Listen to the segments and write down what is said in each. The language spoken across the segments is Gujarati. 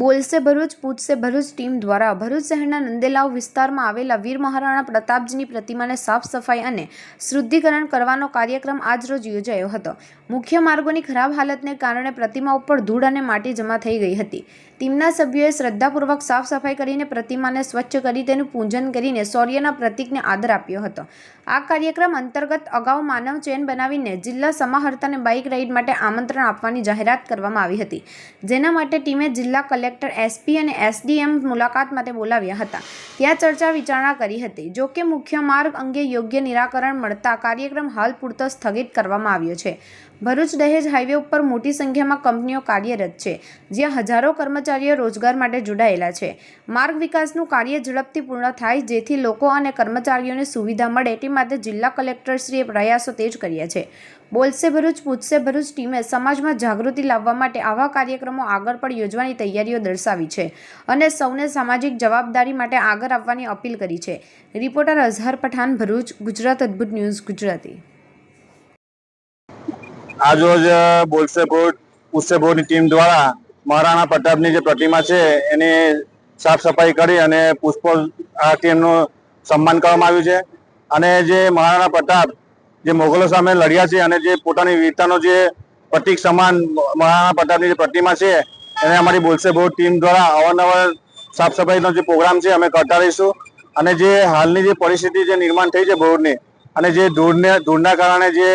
બોલશે ભરૂચ પૂછશે ભરૂચ ટીમ દ્વારા ભરૂચ શહેરના નંદેલાવ વિસ્તારમાં આવેલા વીર મહારાણા પ્રતાપજીની પ્રતિમાને સાફ સફાઈ અને શુદ્ધિકરણ કરવાનો કાર્યક્રમ આજરોજ યોજાયો હતો. મુખ્ય માર્ગોની ખરાબ હાલતને કારણે પ્રતિમા ઉપર ધૂળ અને માટી જમા થઈ ગઈ હતી. ટીમના સભ્યોએ શ્રદ્ધાપૂર્વક સાફ સફાઈ કરીને પ્રતિમાને સ્વચ્છ કરી તેનું પૂજન કરીને શૌર્યના પ્રતિકને આદર આપ્યો હતો. આ કાર્યક્રમ અંતર્ગત અગાઉ માનવ ચેન બનાવીને જિલ્લા સમાહર્તાને બાઇક રાઇડ માટે આમંત્રણ આપવાની જાહેરાત કરવામાં આવી હતી. જેના માટે ટીમે જિલ્લા કલેક્ટર એસપી અને એસડીએમ મુલાકાત માટે બોલાવ્યા હતા. ત્યાં ચર્ચા વિચારણા કરી હતી. જો કે મુખ્ય માર્ગ અંગે યોગ્ય નિરાકરણ મળતા કાર્યક્રમ હાલ પૂરતો સ્થગિત કરવામાં આવ્યો છે. ભરૂચ દહેજ હાઈવે ઉપર મોટી સંખ્યામાં કંપનીઓ કાર્યરત છે, જ્યાં હજારો કર્મચારીઓ રોજગાર માટે જોડાયેલા છે. માર્ગ વિકાસનું કાર્ય ઝડપથી પૂર્ણ થાય, જેથી લોકો અને કર્મચારીઓને સુવિધા મળે, તે માટે જિલ્લા કલેક્ટરશ્રીએ પ્રયાસો તેજ કર્યા છે. બોલશે ભરૂચ, પૂછશે ભરૂચ ટીમે સમાજમાં જાગૃતિ લાવવા માટે આવા કાર્યક્રમો આગળ પણ યોજવાની તૈયારીઓ દર્શાવી છે અને સૌને સામાજિક જવાબદારી માટે આગળ આવવાની અપીલ કરી છે. Reporter Azhar Pathan, Bharuch, Gujarat Adbhut news, Gujarati. આજરોજ બોલશે બોર્ડ પૂછશે બોર્ડની ટીમ દ્વારા મહારાણા પ્રતાપની જે પ્રતિમા છે, એની સાફ સફાઈ કરી અને પુષ્પો આ ટીમનું સન્માન કરવામાં આવ્યું છે. અને જે મહારાણા પ્રતાપ જે મોગલો સામે લડ્યા છે અને જે પોતાની વીરતાનો જે પ્રતિક સમાન મહારાણા પ્રતાપની જે પ્રતિમા છે, એને અમારી બોલશે બહુ ટીમ દ્વારા અવારનવાર સાફ સફાઈનો જે પ્રોગ્રામ છે, અમે કરતા રહીશું. અને જે હાલની જે પરિસ્થિતિ જે નિર્માણ થઈ છે ભોરની અને જે ધૂળને ધૂળના કારણે જે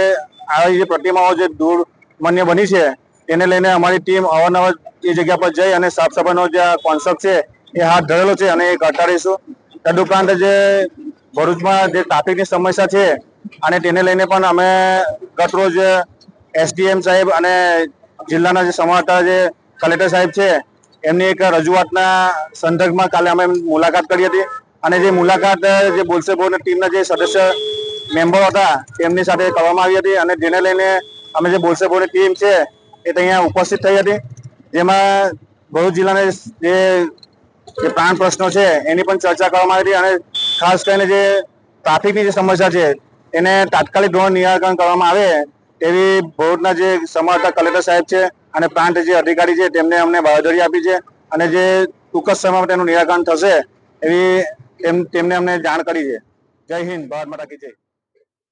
આવી જે પ્રતિમાઓ જે ધૂળ માન્ય બની છે, એને લઈને અમારી ટીમ અવારનવાર એ જગ્યા પર જઈ અને સાફ સફાઈનો જે કોન્સેપ્ટ છે, એ હાથ ધરેલો છે અને એ કરતા રહીશું. તદુપરાંત જે ભરૂચમાં જે ટ્રાફિકની સમસ્યા છે અને તેને લઈને પણ અમે ગત રોજ એસડીએમ સાહેબ અને જિલ્લાના જે સમાહર્તા જે કલેક્ટર સાહેબ છે, એમની એક રજૂઆતના સંદર્ભમાં કાલે અમે મુલાકાત કરી હતી. અને જે મુલાકાત, જે બોલશે બોર્ડ ટીમના જે સદસ્ય મેમ્બરો હતા તેમની સાથે કરવામાં આવી હતી અને જેને લઈને અમે જે બોલશે બોર્ડની ટીમ છે, એ ત્યાં ઉપસ્થિત થઈ હતી. જેમાં ભરૂચ જિલ્લાના જે પ્રાણ પ્રશ્નો છે, એની પણ ચર્ચા કરવામાં આવી હતી અને ખાસ કરીને જે ટ્રાફિકની જે સમસ્યા છે, એને તાત્કાલિક ધોરણ નિરાકરણ કરવામાં આવે તેવી ભરૂચના જે સમાહર્તા કલેક્ટર સાહેબ છે અને પ્રાંત જે અધિકારી છે, તેમને અમને બાંયધરી આપી છે અને જે ટૂંક જ સમયમાં તેનું નિરાકરણ થશે એવી તેમ- તેમને અમને જાણ કરી છે. જય હિન્દ, ભારત માતા જય.